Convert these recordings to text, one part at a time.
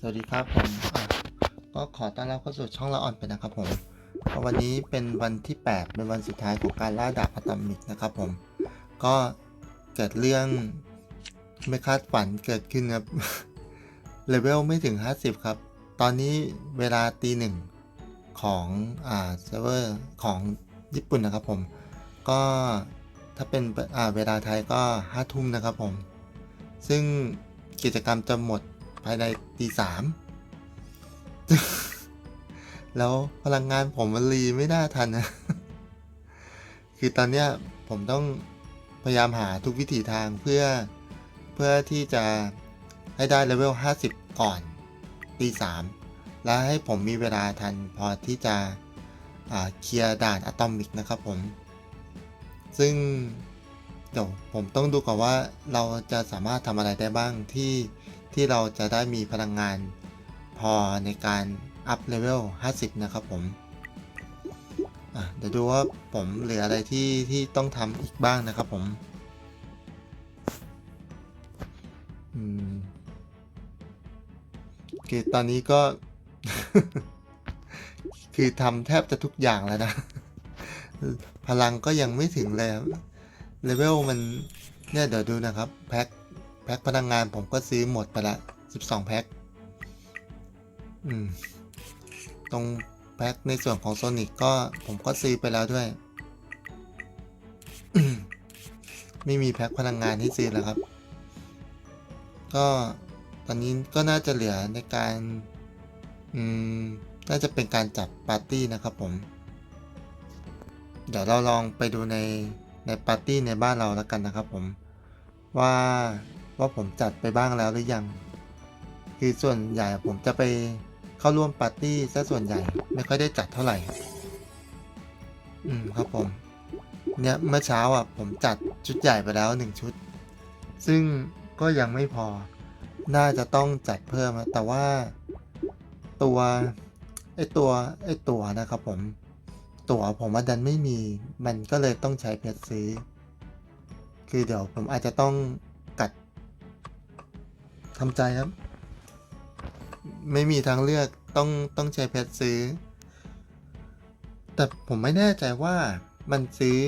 สวัสดีครับผมก็ขอต้อนรับเข้าสู่ช่องละอ่อนเป็นะครับผมก็วันนี้เป็นวันที่ 8 เป็นวันสุดท้ายของการล่าดาบอะตอมิกนะครับผม ก็เกิดเรื่องไม่คาดฝันเกิดขึ้นครับเลเวลไม่ถึง 50 ครับ ตอนนี้เวลาตีหนึ่งของอ่าเซิร์ฟเวอร์ของญี่ปุ่นนะครับผม ก็ถ้าเป็นอ่าเวลาไทยก็ห้าทุ่มนะครับผม ซึ่งกิจกรรมจะหมดายในตีสามแล้วพลังงานผมมันรีไม่น่าทันนะ คือตอนเนี้ยผมต้องพยายามหาทุกวิถีทางเพื่อเพื่อที่จะให้ได้เลเวล 50 ก่อนตีสามแล้วให้ผมมีเวลาทันพอที่จะเคลียร์ด่านอะตอมิกนะครับผม ซึ่งเดี๋ยวผมต้องดูก่อนว่าเราจะสามารถทำอะไรได้บ้างที่ ที่เราจะได้มีพลังงาน พอในการอัพเลเวล 50 นะครับผมเดี๋ยวดูว่าผมเหลืออะไรที่ที่ต้องทำอีกบ้างนะครับผมอืมคือตอนนี้ก็ คือทำแทบจะทุกอย่างแล้วนะ พลังก็ยังไม่ถึงเลยเลเวลมันเนี่ยเดี๋ยวดูนะครับ แพ็ค พ็คพลังงานผมก็ซื้อหมดไปละ12แพ็คอืม ตรงแพ็คในส่วนของโซนิกก็ผมก็ซื้อไปแล้วด้วย ไม่มีแพ็คพลังงานให้ซื้อแล้วครับ ก็ตอนนี้ก็น่าจะเหลือในการอืมน่าจะเป็นการจัดปาร์ตี้นะครับผม เดี๋ยวเราลองไปดูในในปาร์ตี้ในบ้านเราแล้วกันนะครับผม ว่า ว่าผมจัดไปบ้างแล้วหรือยัง คือส่วนใหญ่ผมจะไปเข้าร่วมปาร์ตี้ซะส่วนใหญ่ไม่ค่อยได้จัดเท่าไหร่ อืมครับผม เนี่ยเมื่อเช้าอะ ผมจัดชุดใหญ่ไปแล้วหนึ่งชุด ซึ่งก็ยังไม่พอ น่าจะต้องจัดเพิ่มอะแต่ว่าตัวไอตัวไอตัวนะครับผม ตั๋วผมว่าดันไม่มี มันก็เลยต้องใช้เพชรซื้อ คือเดี๋ยวผมอาจจะต้อง ทำใจครับ ไม่มีทางเลือกต้องต้องใช้เพชรซื้อ แต่ผมไม่แน่ใจว่ามันซื้อ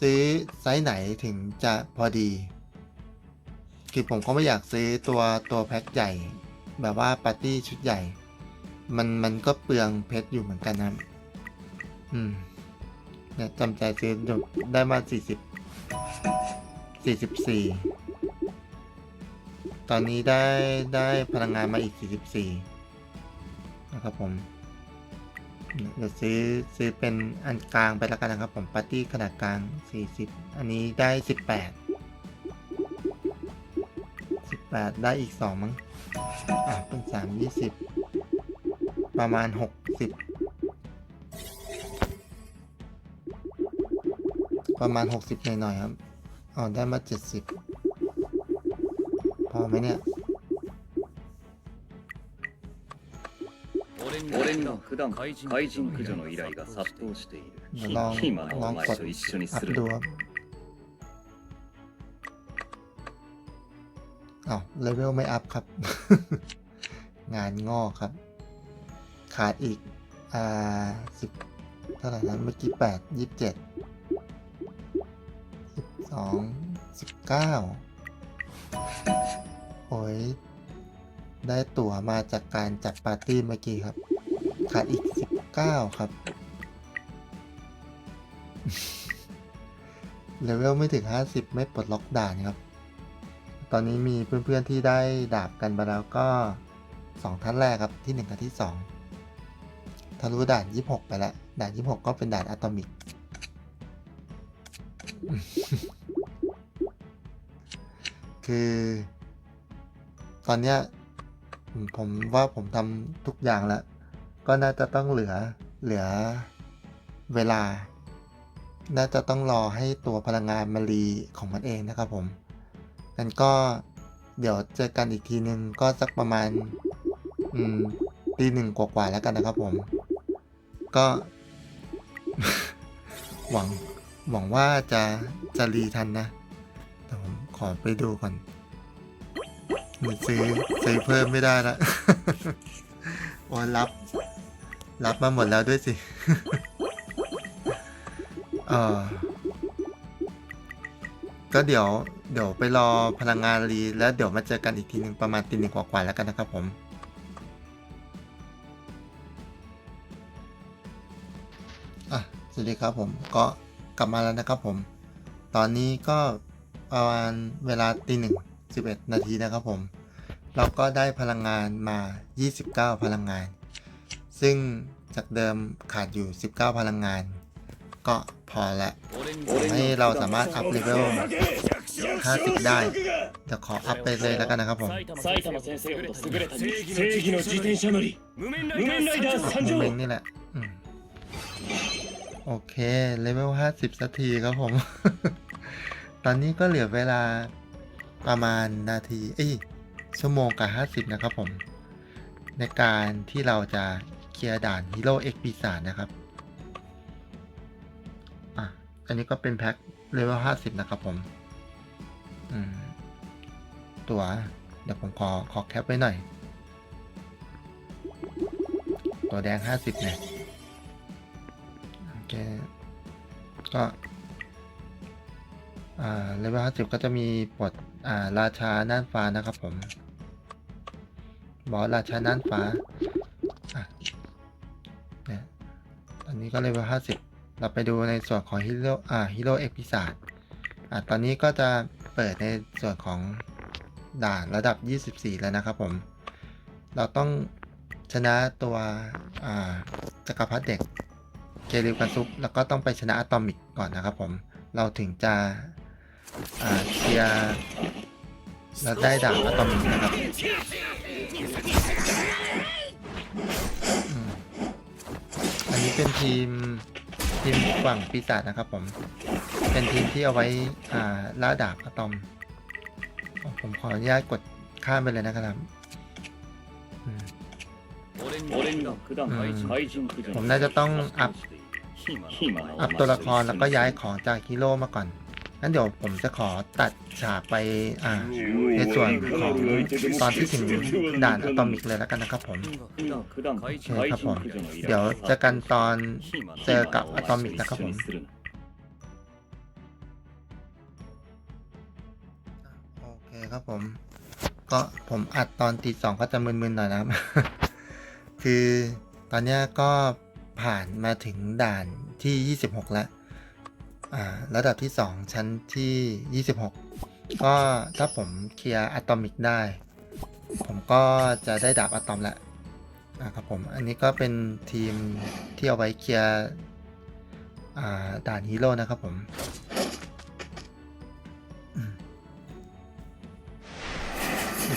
ซื้อไซส์ไหนถึงจะพอดี คือผมก็ไม่อยากซื้อตัวตัวแพ็คใหญ่ แบบว่าปาร์ตี้ชุดใหญ่ มันมันก็เปลืองเพชรอยู่เหมือนกันนะอืมเนี่ยจำใจซื้อได้มาสี่สิบสี่สิบสี่ ตอนนี้ได้ได้พลังงานมาอีกสี่สิบสี่นะครับผมเดี๋ยวซื้อซื้อเป็นอันกลางไปแล้วกันนะครับผมปาร์ตี้ขนาดกลางสี่สิบอันนี้ได้สิบแปดสิบแปดได้อีกสองมั้ง อะ เป็นสามยี่สิบประมาณหกสิบประมาณ 60 หน่อยๆครับ อ๋อ ได้มา 70 พอไหมเนี่ย 俺には普段怪人駆除の依頼が殺到している เดี๋ยวลอง 今の ลอ お ง 前 กด と一緒に อั す พ る ดูครับอ้าวเลเวลไม่อัพครับ งานงอกครับ ขาดอีก อ่าสิบเท่าไหร่นะเมื่อกี้แปดยี่สิบเจ็ดสิบสองสิบเก้าโอ้ ยได้ตั๋วมาจากการจัดปาร์ตี้เมื่อกี้ครับ ขาดอีกสิบเก้าครับ เลเวลไม่ถึง 50 ไม่ปลดล็อกด่านครับ ตอนนี้มีเพื่อนๆที่ได้ดาบกันไปแล้วก็ 2 ท่านแรกครับที่ 1 กับที่ 2 ทะลุด่าน 26 ไปแล้ว ด่าน 26 ก็เป็นด่านอะตอมิก คือ ตอนเนี้ยผมว่าผมทำทุกอย่างแล้ว ก็น่าจะต้องเหลือเหลือเวลา น่าจะต้องรอให้ตัวพลังงานมารีของมันเองนะครับผมงั้นก็เดี๋ยวเจอกันอีกทีนึงก็สักประมาณอืมตีหนึ่งกว่าๆแล้วกันนะครับผม ก็ หวังหวังว่าจะจะรีทันนะแต่ผมขอไปดูก่อน ซื้อซื้อเพิ่มไม่ได้ละโอ้รับ รับมาหมดแล้วด้วยสิเออก็เดี๋ยวเดี๋ยวไปรอพลังงานรีแล้วเดี๋ยวมาเจอกันอีกทีหนึ่งประมาณตีหนึ่งกว่าๆแล้วกันนะครับผมอะสวัสดีครับผมก็กลับมาแล้วนะครับผม ตอนนี้ก็ประมาณเวลาตีหนึ่ง 11 นาทีนะครับผม เราก็ได้พลังงานมา 29 พลังงาน ซึ่งจากเดิมขาดอยู่ 19 พลังงาน ก็พอละให้เราสามารถอัพเลเวล50 ได้ จะขออัพไปเลยแล้วกันนะครับผมเมงนี่แหละโอเคเลเวล50 สักทีครับผม ตอนนี้ก็เหลือเวลา ประมาณนาทีเอ้ยชั่วโมงกับ 50 นะครับผม ในการที่เราจะเคลียร์ด่านฮีโร่เอ็กปีศาจนะครับอะอันนี้ก็เป็นแพ็คเลเวล 50 นะครับผม อืม ตัว เดี๋ยวผมขอขอแคปไว้หน่อย ตัวแดง 50 เนี่ย โอเค ก็ อ่า เลเวล 50 ก็จะมีปลด อ่า ราชาน่านฟ้านะครับผม บอสราชาน่านฟ้าอะเนี่ยตอนนี้ก็เลเวล50เราไปดูในส่วนของฮีโร่อ่าฮีโร่เอกพิศาจอะตอนนี้ก็จะเปิดในส่วนของด่านระดับ 24 แล้วนะครับผม เราต้องชนะตัวอาจักรพรรดิเด็กเกริวกันซุปแล้วก็ต้องไปชนะอะตอมิกก่อนนะครับผม เราถึงจะ เคลียร์เราได้ดาบอะตอมนะครับอันนี้เป็นทีมทีมฝั่งปีศาจนะครับผม เป็นทีมที่เอาไว้ล่าดาบอะตอม ผมขออนุญาตกดข้ามไปเลยนะครับผมน่าจะต้องอัพอัพตัวละครแล้วก็ย้ายของจากฮีโร่มาก่อน งั้นเดี๋ยวผมจะขอตัดฉากไปอ่าในส่วนของตอนที่ถึงด่านอะตอมิกเลยแล้วกันนะครับผมโอเคครับผม เดี๋ยวเจอกันตอนเจอกับอะตอมิกนะครับผมโอเคครับผม ก็ผมอัดตอนตีสองก็จะมึนๆหน่อยนะครับ คือตอนนี้ก็ผ่านมาถึงด่านที่ 26 แล้ว ระดับที่ 2 ชั้นที่ 26 ก็ถ้าผมเคลียร์อะตอมิกได้ ผมก็จะได้ดาบอะตอมแล้วนะครับผมอันนี้ก็เป็นทีมที่เอาไว้เคลียร์อ่าด่านฮีโร่นะครับผม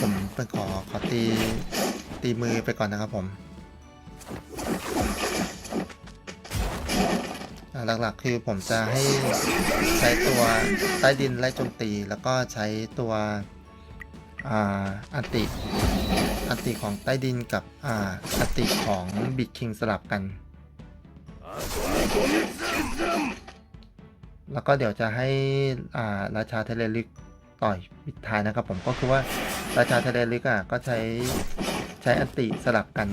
ผมไปขอขอตีตีมือไปก่อนนะครับผม หลักๆ คือผมจะให้ใช้ตัวใต้ดินไล่โจมตี แล้วก็ใช้ตัวอันติอันติของใต้ดินกับอ่าอันติของบิ g คิงสลับกัน แล้วก็เดี๋ยวจะให้าราชาเทเลลิกต่อยปิดท้ายนะครับผมก็คือว่าราชาเทเลลิกอะก็ใช้ใช้อันติสลับกัน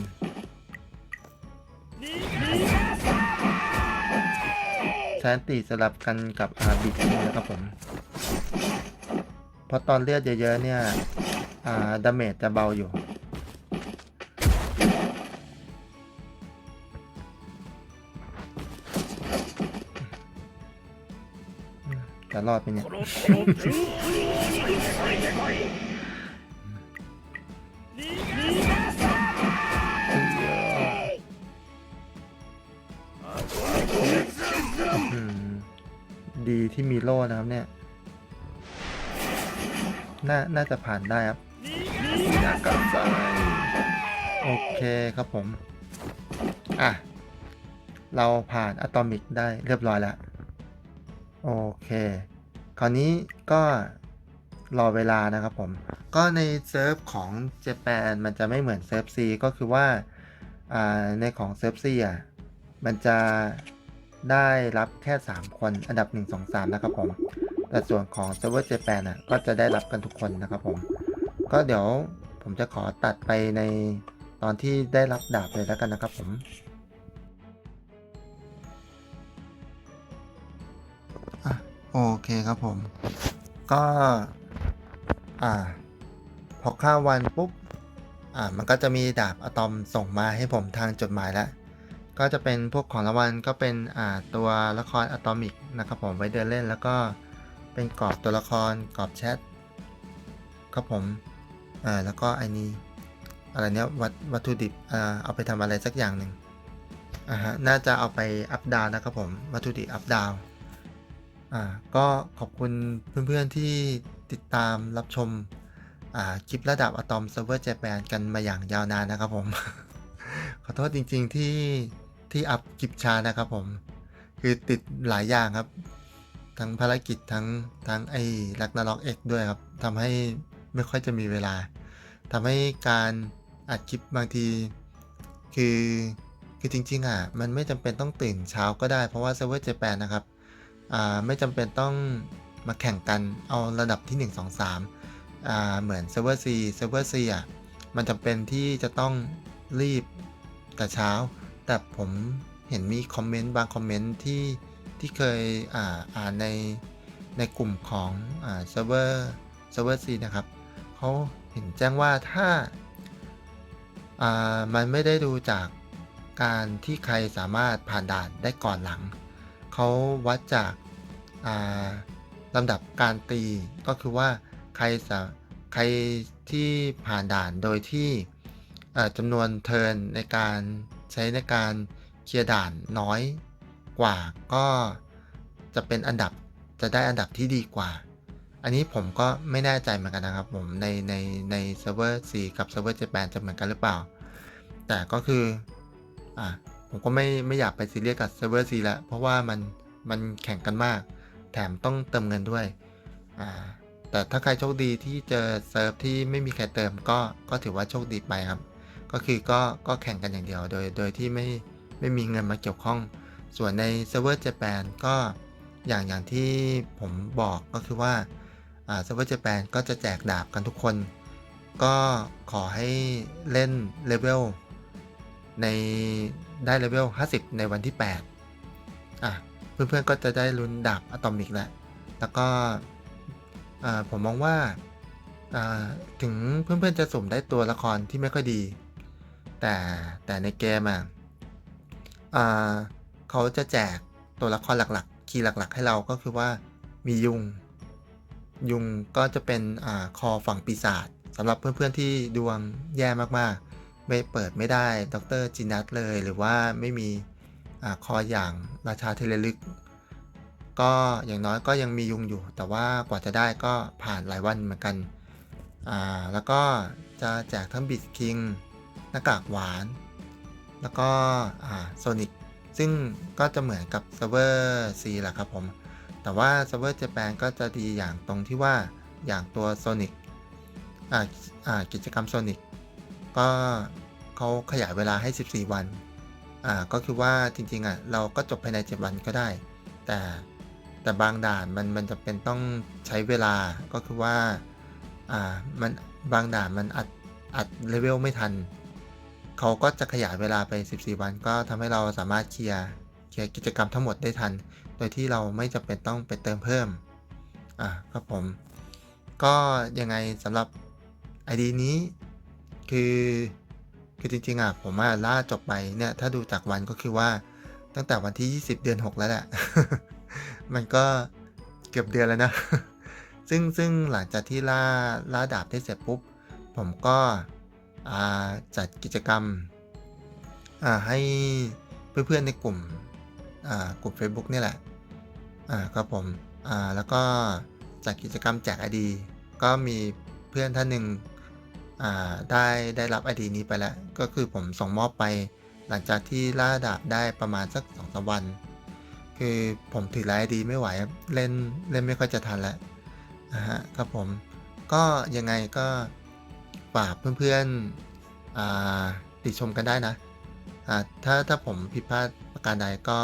ใช้อันติสลับกันกับอาบิคิงนะครับผม เพราะตอนเลือดเยอะๆเนี่ย อ่าดาเมจจะเบาอยู่ จะรอดไปเนี่ย ที่มีโล่นะครับเนี่ยน่าน่าจะผ่านได้ครับอยากกลับใจโอเคครับผม อะ เราผ่านอะตอมิกได้เรียบร้อยแล้ว โอเค คราวนี้ก็รอเวลานะครับผม ก็ในเซิร์ฟของเจแปนมันจะไม่เหมือนเซิร์ฟซีก็คือว่า ในของเซิร์ฟซีอะ มันจะ ได้รับแค่ 3 คนอันดับ 1 2 3 นะครับผม แต่ส่วนของเซิร์ฟเวอร์เจแปนอะก็จะได้รับกันทุกคนนะครับผม ก็เดี๋ยวผมจะขอตัดไปในตอนที่ได้รับดาบเลยแล้วกันนะครับผมอโอเคครับผม ก็ อ่า พอข้าวันปุ๊บ อ่า มันก็จะมีดาบอะตอมส่งมาให้ผมทางจดหมายแล้ว ก็จะเป็นพวกของรางวัลก็เป็นอ่าตัวละครอะตอมิกนะครับผมไว้เดินเล่นแล้วก็เป็นกรอบตัวละครกรอบแชทครับผมอ่าแล้วก็ไอ้นี้อะไรเนี้ยวัตวัตถุดิบอ่าเอาไปทำอะไรสักอย่างหนึ่งอ่าฮะน่าจะเอาไปอัพดาวนะครับผมวัตถุดิบอัพดาวอ่าก็ขอบคุณเพื่อนๆที่ติดตามรับชมอ่าคลิประดับอะตอมเซิร์ฟเวอร์เจแปนกันมาอย่างยาวนานนะครับผม ขอโทษจริงๆที่ ที่อัพคลิปช้านะครับผม คือติดหลายอย่างครับ ทั้งภารกิจทั้งทั้งไอ้ลักนาล็อกเอ็กด้วยครับทำให้ไม่ค่อยจะมีเวลาทำให้การอัดคลิปบางที คือคือจริงๆอะมันไม่จำเป็นต้องตื่นเช้าก็ได้ เพราะว่าเซิร์ฟเวอร์เจแปนนะครับอ่าไม่จำเป็นต้องมาแข่งกันเอาระดับที่ 1 2 3อ่าเหมือนเซิร์ฟเวอร์ C เซิร์ฟเวอร์ C อะมันจำเป็นที่จะต้องรีบแต่เช้า แต่ผมเห็นมีคอมเมนต์บางคอมเมนต์ที่ที่เคยอ่าอ่านในในกลุ่มของอ่าเซิร์ฟเวอร์เซิร์ฟเวอร์ C นะครับเขาเห็นแจ้งว่าถ้าอ่ามันไม่ได้ดูจากการที่ใครสามารถผ่านด่านได้ก่อนหลัง เขาวัดจากอ่าลำดับการตีก็คือว่าใครสใครที่ผ่านด่านโดยที่อ่าจำนวนเทิร์นในการ ใช้ในการเคลียร์ด่านน้อยกว่าก็จะเป็นอันดับจะได้อันดับที่ดีกว่า อันนี้ผมก็ไม่แน่ใจเหมือนกันนะครับผมในในในเซิร์ฟเวอร์ C กับเซิร์ฟเวอร์ Japan จะเหมือนกันหรือเปล่า แต่ก็คืออะผมก็ไม่ไม่อยากไปซีเรียสกับเซิร์ฟเวอร์ C แล้วเพราะว่ามันมันแข่งกันมาก แถมต้องเติมเงินด้วยอ่าแต่ถ้าใครโชคดีที่เจอเซิร์ฟที่ไม่มีใครเติมก็ก็ถือว่าโชคดีไปครับ ก็คือก็ก็แข่งกันอย่างเดียว โดยโดยที่ไม่ไม่มีเงินมาเกี่ยวข้อง ส่วนในเซิร์ฟเวอร์ Japan ก็อย่างอย่างที่ผมบอกก็คือว่าอ่าเซิร์ฟเวอร์เจแปนก็จะแจกดาบกันทุกคน ก็ขอให้เล่นเลเวลในได้เลเวล 50 ในวันที่ 8 อะ เพื่อนๆก็จะได้ลุ้นดาบอะตอมิกแล้ว แล้วก็อ่าผมมองว่าอ่าถึงเพื่อนๆจะสุ่มได้ตัวละครที่ไม่ค่อยดี แต่แต่ในเกมอะเขาจะแจกตัวละครหลักๆ คีย์หลักๆ ให้เราก็คือว่ามียุง ยุงก็จะเป็นอคอฝั่งปีศาจสำหรับเพื่อนๆที่ดวงแย่มากๆ ไม่เปิดไม่ได้ดรจินัทเลยหรือว่าไม่มีอคออย่างราชาเทเลลึก ก็อย่างน้อยก็ยังมียุงอยู่ แต่ว่ากว่าจะได้ก็ผ่านหลายวันเหมือนกันอ่าแล้วก็จะแจกทั้งบิสคิง หน้ากากหวาน แล้วก็โซนิกซึ่งก็จะเหมือนกับเซิร์ฟเวอร์ C แหละครับผม แต่ว่าเซิร์ฟเวอร์เจแปนก็จะดีอย่างตรงที่ว่าอย่างตัว Sonic กิจกรรม Sonic ก็เขาขยายเวลาให้ 14 วัน ก็คือว่าจริงๆอะเราก็จบภายใน 7 วันก็ได้ แต่แต่บางด่านมันมันจะเป็นต้องใช้เวลาก็คือว่า อ่า มันบางด่านมันอัดอัดเลเวลไม่ทัน เขาก็จะขยายเวลาไป 14 วันก็ทำให้เราสามารถเคลียร์เคลียร์กิจกรรมทั้งหมดได้ทัน โดยที่เราไม่จำเป็นต้องไปเติมเพิ่ม อะครับผม ก็ยังไงสำหรับ ID นี้คือคือจริงๆอะผมอะล่าจบไปเนี่ยถ้าดูจากวันก็คือว่าตั้งแต่วันที่ 20 เดือน 6 แล้วแหละ มันก็เกือบเดือนแล้วนะ ซึ่งซึ่งหลังจากที่ล่าล่าดาบได้เสร็จปุ๊บ ผมก็ จัดกิจกรรมให้เพื่อนๆในกลุ่มกลุ่ม Facebook นี่แหละครับผมแล้วก็จัดกิจกรรมแจก ID ก็มีเพื่อนท่านหนึ่งได้ได้รับ ID นี้ไปแล้ว ก็คือผมส่งมอบไปหลังจากที่ล่าดาบได้ประมาณสักสองสามวัน คือผมถือไลน์ ID ไม่ไหวเล่นเล่นไม่ค่อยจะทันแล้วนะฮะครับผมก็ยังไงก็ ฝากเพื่อนๆติชมกันได้นะถ้าถ้าผมผิดพลาดประการใดก็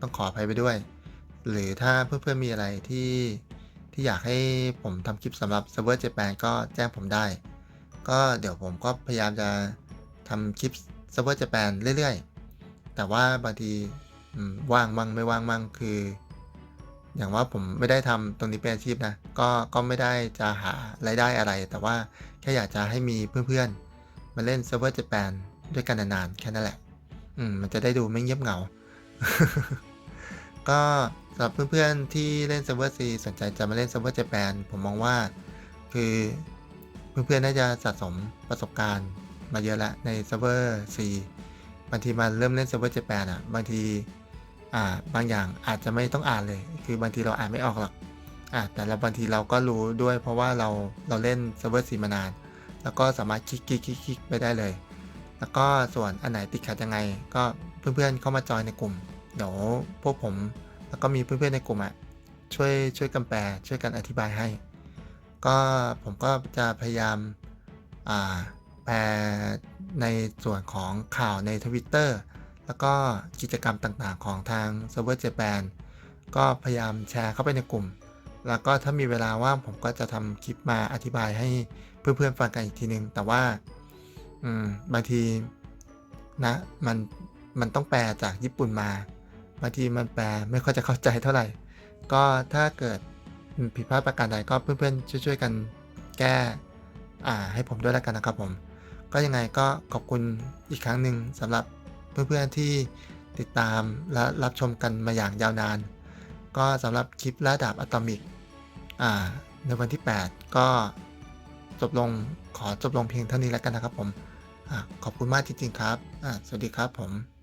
ต้องขออภัยไปด้วย หรือถ้าเพื่อนๆมีอะไรที่ที่อยากให้ผมทำคลิปสำหรับเซิร์ฟเวอร์เจแปนก็แจ้งผมได้ ก็เดี๋ยวผมก็พยายามจะทำคลิปเซิร์ฟเวอร์ญี่ปุ่นเรื่อยๆ แต่ว่าบางทีว่างมั่งไม่ว่างมั่งคือ อย่างว่าผมไม่ได้ทำตรงนี้เป็นอาชีพนะ ก็ก็ไม่ได้จะหารายได้อะไร แต่ว่าแค่อยากจะให้มีเพื่อนๆ มาเล่นเซิร์ฟเวอร์ญี่ปุ่นด้วยกันนานๆ แค่นั้นแหละ อืม มันจะได้ดูไม่เงียบเหงา ก็สำหรับเพื่อนๆ ที่เล่นเซิร์ฟเวอร์ซีสนใจจะมาเล่นเซิร์ฟเวอร์ญี่ปุ่นผมมองว่า คือเพื่อนๆ น่าจะสะสมประสบการณ์มาเยอะแล้วในเซิร์ฟเวอร์ซีบางทีมาเริ่มเล่นเซิร์ฟเวอร์ญี่ปุ่นอะ บางที อ่าบางอย่างอาจจะไม่ต้องอ่านเลย คือบางทีเราอ่านไม่ออกหรอกอ่าแต่ละบางทีเราก็รู้ด้วย เพราะว่าเราเราเล่นเซิร์ฟเวอร์ซีมานาน แล้วก็สามารถคลิกคลิกคลิกคลิกไปได้เลย แล้วก็ส่วนอันไหนติดขัดยังไง ก็เพื่อนๆเข้ามาจอยในกลุ่มเดี๋ยวพวกผมแล้วก็มีเพื่อนๆในกลุ่มอะช่วยช่วยกันแปลช่วยกันอธิบายให้ ก็ผมก็จะพยายามอ่าแปลในส่วนของข่าวในทวิตเตอร์ แล้วก็กิจกรรมต่างๆ ของทางเซิร์ฟเวอร์เจแปนก็พยายามแชร์เข้าไปในกลุ่ม แล้วก็ถ้ามีเวลาว่างผมก็จะทำคลิปมาอธิบายให้เพื่อนๆฟังกันอีกทีนึง แต่ว่าบางทีนะมันมันต้องแปลจากญี่ปุ่นมาบางทีมันแปลไม่ค่อยจะเข้าใจเท่าไหร่ ก็ถ้าเกิดผิดพลาดประการใดก็เพื่อนๆช่วยๆกันแก้อ่าให้ผมด้วยแล้วกันนะครับผม ก็ยังไงก็ขอบคุณอีกครั้งหนึ่งสำหรับ เพื่อนๆที่ติดตามและรับชมกันมาอย่างยาวนาน ก็สำหรับคลิประดับอะตอมิกในวันที่ 8 ก็จบลงขอจบลงเพียงเท่านี้แล้วกันนะครับผมอขอบคุณมากจริงๆครับ สวัสดีครับผม